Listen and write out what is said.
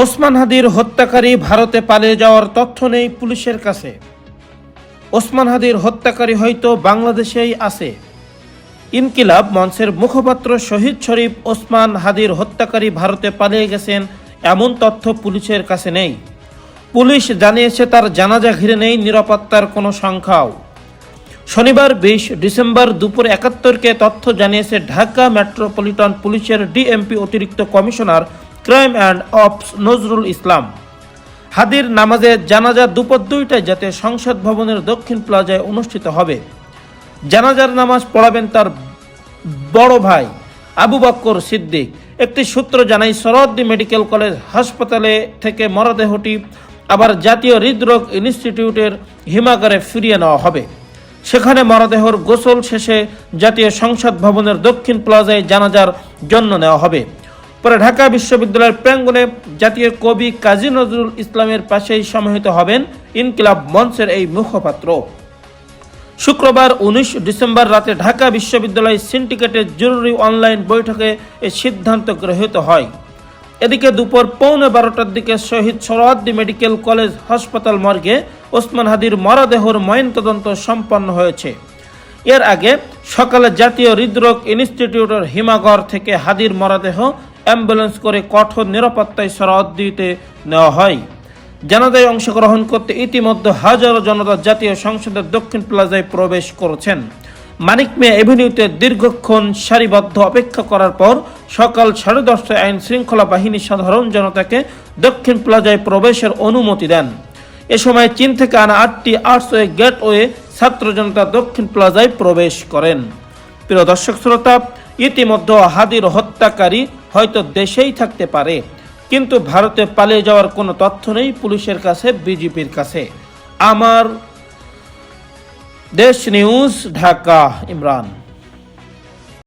ওসমান হাদির হত্যাকারী ভারতে পালিয়ে যাওয়ার তথ্য নেই পুলিশের কাছে। ওসমান হাদির হত্যাকারী হয়তো বাংলাদেশেই আছে। ইনকিলাব মঞ্চের মুখপাত্র শহীদ শরীফ ওসমান হাদির হত্যাকারী ভারতে পালিয়ে গেছেন এমন তথ্য পুলিশের কাছে নেই। পুলিশ জানিয়েছে তার জানাজা ঘিরে নেই নিরাপত্তার কোনো সংখ্যাও। শনিবার বিশ ডিসেম্বর দুপুর একাত্তরকে তথ্য জানিয়েছে ঢাকা মেট্রোপলিটন পুলিশের ডিএমপি অতিরিক্ত commissioner crime and ops Nazrul Islam. হাদির নামাজে জানাজা দুপুর দুইটায় যাতে সংসদ ভবনের দক্ষিণ প্লাজায় অনুষ্ঠিত হবে। জানাজার নামাজ পড়াবেন তার বড় ভাই আবু বক্কর সিদ্দিক। একটি সূত্র জানায় সরদ্দি মেডিকেল কলেজ হাসপাতালে থেকে মরদেহটি আবার জাতীয় হৃদরোগ ইনস্টিটিউটের হিমাগারে ফিরিয়ে নেওয়া হবে। সেখানে মরদেহর গোসল শেষে জাতীয় সংসদ ভবনের দক্ষিণ প্লাজায় জানাজার জন্য নেওয়া হবে। পরে ঢাকা বিশ্ববিদ্যালয়ের প্রাঙ্গণে জাতীয় কবি কাজী নজরুল ইসলামের পাশেই সমাহিত হবেন ইনকিলাব মঞ্চের এই মুখপাত্র। শুক্রবার উনিশ ডিসেম্বর রাতে ঢাকা বিশ্ববিদ্যালয় সিন্ডিকেটের জরুরি অনলাইন বৈঠকে এই সিদ্ধান্ত গৃহীত হয়। এদিকে দুপুর পৌনে বারোটার দিকে শহীদ সরোয়াদ্দি মেডিকেল কলেজ হাসপাতাল মর্গে ওসমান হাদির মরদেহর ময়নতদন্ত সম্পন্ন হয়েছে। এর আগে সকালে জাতীয় হৃদরোগ ইনস্টিটিউটের হিমাগর থেকে হাদির মরদেহ অ্যাম্বুলেন্স করে কঠোর নিরাপত্তায় সরোয়াদ্দিতে নেওয়া হয়। জানাজায় অংশগ্রহণ করতে ইতিমধ্যে হাজারো জনতা জাতীয় সংসদের দক্ষিণ প্লাজায় প্রবেশ করেছেন। মানিক মিয়া এভিনিউতে দীর্ঘক্ষণ সারিবদ্ধ অপেক্ষা করার পর সকাল সাড়ে দশটায় আইন শৃঙ্খলা বাহিনী সাধারণ জনতাকে দক্ষিণ প্লাজায় প্রবেশের অনুমতি দেন। এ সময় চীন থেকে আনা আটটি আর্টসওয়ে গেটওয়ে ছাত্র জনতা দক্ষিণ প্লাজায় প্রবেশ করেন। প্রিয় দর্শক শ্রোতা, ইতিমধ্যে হাদির হত্যাকারী হয়তো দেশেই থাকতে পারে, কিন্তু ভারতে পালিয়ে যাওয়ার কোনো তথ্য নেই পুলিশের কাছে বিজেপির কাছে। আমার দেশ নিউজ, ঢাকা, ইমরান।